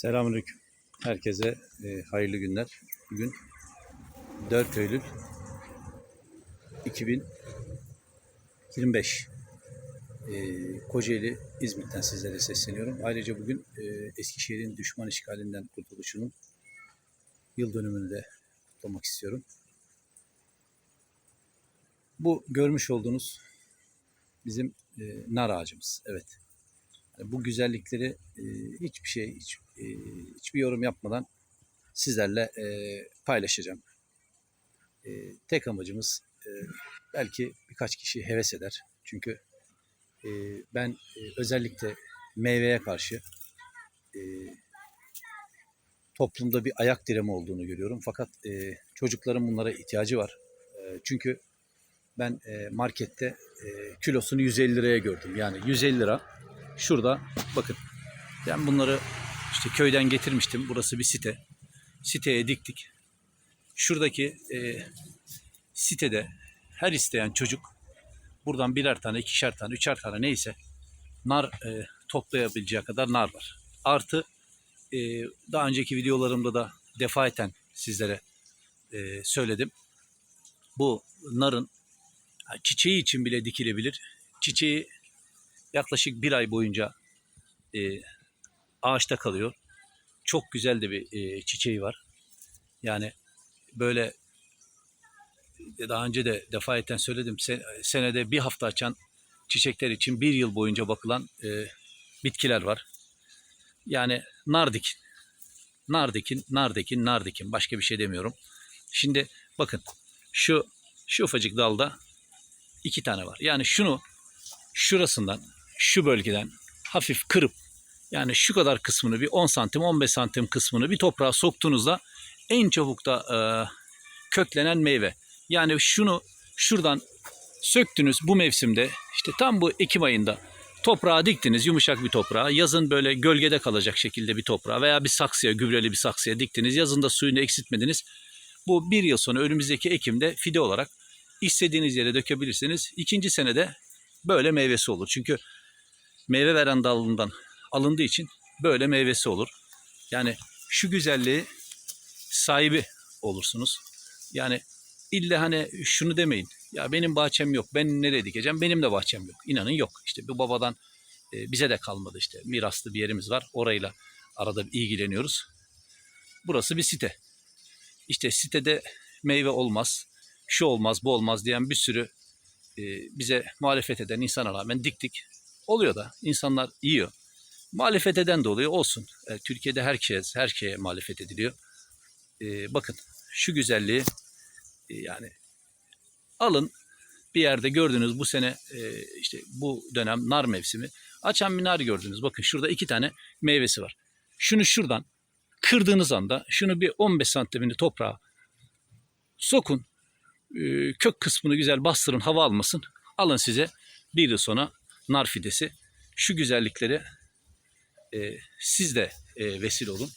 Selamünaleyküm. Herkese e, hayırlı günler. Bugün 4 Eylül 2025. E, Kocaeli İzmit'ten sizlere sesleniyorum. Ayrıca bugün e, Eskişehir'in düşman işgalinden kurtuluşunun yıl dönümünü de kutlamak istiyorum. Bu görmüş olduğunuz bizim e, nar ağacımız. Evet. Bu güzellikleri e, hiçbir şey, hiç, e, hiçbir yorum yapmadan sizlerle e, paylaşacağım. Tek amacımız belki birkaç kişi heves eder. Çünkü ben özellikle meyveye karşı toplumda bir ayak diremi olduğunu görüyorum. Fakat çocukların bunlara ihtiyacı var. Çünkü ben markette kilosunu 150 liraya gördüm. Yani 150 lira şurada bakın ben bunları işte köyden getirmiştim. Burası bir site. Siteye diktik. Şuradaki e, sitede her isteyen çocuk buradan birer tane, ikişer tane, üçer tane neyse nar e, toplayabileceği kadar nar var. Artı e, daha önceki videolarımda da defaten sizlere e, söyledim. Bu narın çiçeği için bile dikilebilir. Çiçeği yaklaşık bir ay boyunca e, ağaçta kalıyor. Çok güzel de bir e, çiçeği var. Yani böyle e, daha önce de defayetten söyledim. Se- senede bir hafta açan çiçekler için bir yıl boyunca bakılan e, bitkiler var. Yani nar dikin. Nar dikin, nar dikin, nar dikin. Başka bir şey demiyorum. Şimdi bakın şu şu ufacık dalda iki tane var. Yani şunu şurasından şu bölgeden hafif kırıp yani şu kadar kısmını bir 10 santim 15 santim kısmını bir toprağa soktuğunuzda en çabuk da e, köklenen meyve. Yani şunu şuradan söktünüz bu mevsimde işte tam bu Ekim ayında toprağa diktiniz yumuşak bir toprağa yazın böyle gölgede kalacak şekilde bir toprağa veya bir saksıya gübreli bir saksıya diktiniz yazın da suyunu eksiltmediniz. Bu bir yıl sonra önümüzdeki Ekim'de fide olarak istediğiniz yere dökebilirsiniz. İkinci senede böyle meyvesi olur. Çünkü meyve veren dalından alındığı için böyle meyvesi olur. Yani şu güzelliği sahibi olursunuz. Yani illa hani şunu demeyin. Ya benim bahçem yok. Ben nereye dikeceğim? Benim de bahçem yok. İnanın yok. İşte bu babadan e, bize de kalmadı işte. Miraslı bir yerimiz var. Orayla arada ilgileniyoruz. Burası bir site. İşte sitede meyve olmaz, şu olmaz, bu olmaz diyen bir sürü e, bize muhalefet eden insana rağmen diktik. Oluyor da insanlar yiyor. Muhalefet eden de oluyor olsun. E, Türkiye'de herkes her şeye muhalefet ediliyor. E, bakın şu güzelliği e, yani alın bir yerde gördünüz bu sene e, işte bu dönem nar mevsimi. Açan bir nar gördünüz. Bakın şurada iki tane meyvesi var. Şunu şuradan kırdığınız anda şunu bir 15 santimini toprağa sokun. E, kök kısmını güzel bastırın hava almasın. Alın size bir yıl sonra nar fidesi. Şu güzellikleri e, siz de e, vesile olun.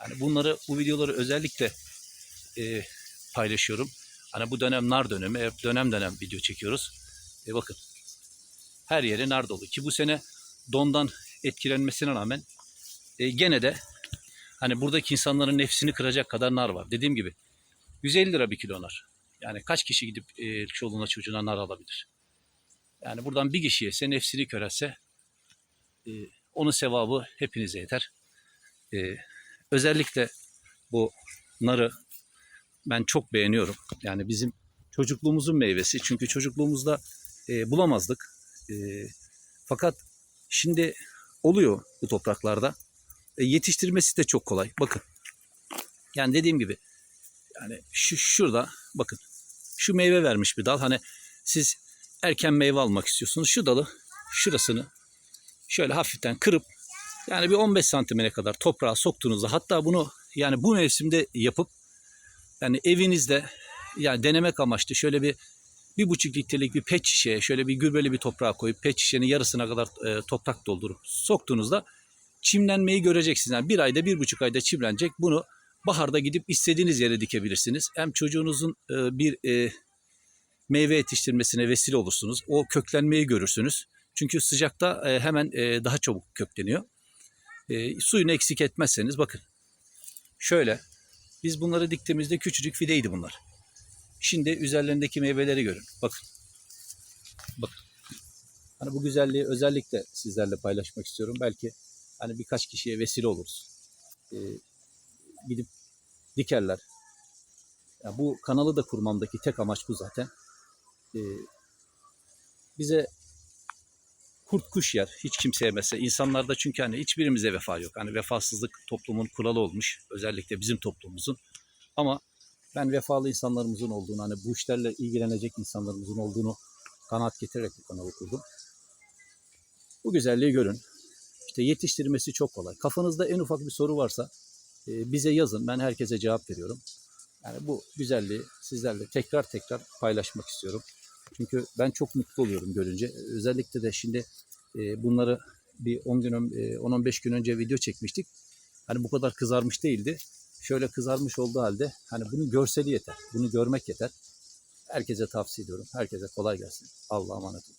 Yani bunları bu videoları özellikle e, paylaşıyorum. Hani bu dönem nar dönemi, dönem dönem video çekiyoruz. E bakın her yeri nar dolu ki bu sene dondan etkilenmesine rağmen e, gene de hani buradaki insanların nefsini kıracak kadar nar var. Dediğim gibi 150 lira bir kilo nar. Yani kaç kişi gidip e, çoluğuna çocuğuna nar alabilir? Yani buradan bir kişi yese nefsini körelse e, onun sevabı hepinize yeter. E, özellikle bu narı ben çok beğeniyorum. Yani bizim çocukluğumuzun meyvesi. Çünkü çocukluğumuzda e, bulamazdık. E, fakat şimdi oluyor bu topraklarda. E, yetiştirmesi de çok kolay. Bakın. Yani dediğim gibi yani şu şurada bakın. Şu meyve vermiş bir dal. Hani siz erken meyve almak istiyorsunuz. Şu dalı şurasını şöyle hafiften kırıp yani bir 15 santimine kadar toprağa soktuğunuzda hatta bunu yani bu mevsimde yapıp yani evinizde yani denemek amaçlı şöyle bir bir buçuk litrelik bir pet şişeye şöyle bir gübreli bir toprağa koyup pet şişenin yarısına kadar e, toprak doldurup soktuğunuzda çimlenmeyi göreceksiniz. Yani bir ayda bir buçuk ayda çimlenecek. Bunu baharda gidip istediğiniz yere dikebilirsiniz. Hem çocuğunuzun e, bir e, meyve yetiştirmesine vesile olursunuz. O köklenmeyi görürsünüz. Çünkü sıcakta e, hemen e, daha çabuk kökleniyor. E, suyunu eksik etmezseniz bakın. Şöyle biz bunları diktiğimizde küçücük fideydi bunlar. Şimdi üzerlerindeki meyveleri görün. Bakın. Bakın. Hani bu güzelliği özellikle sizlerle paylaşmak istiyorum. Belki hani birkaç kişiye vesile oluruz. Ee, gidip dikerler. Ya bu kanalı da kurmamdaki tek amaç bu zaten. Ee, bize kurt kuş yer. Hiç kimse yemese. İnsanlarda çünkü hani hiçbirimize vefa yok. Hani vefasızlık toplumun kuralı olmuş. Özellikle bizim toplumumuzun. Ama ben vefalı insanlarımızın olduğunu, hani bu işlerle ilgilenecek insanlarımızın olduğunu kanaat getirerek bu kanalı kurdum. Bu güzelliği görün. İşte yetiştirmesi çok kolay. Kafanızda en ufak bir soru varsa e, bize yazın. Ben herkese cevap veriyorum. Yani bu güzelliği sizlerle tekrar tekrar paylaşmak istiyorum. Çünkü ben çok mutlu oluyorum görünce. Özellikle de şimdi e, bunları bir 10 gün, ön- e, 10-15 gün önce video çekmiştik. Hani bu kadar kızarmış değildi. Şöyle kızarmış olduğu halde hani bunun görseli yeter. Bunu görmek yeter. Herkese tavsiye ediyorum. Herkese kolay gelsin. Allah'a emanet olun.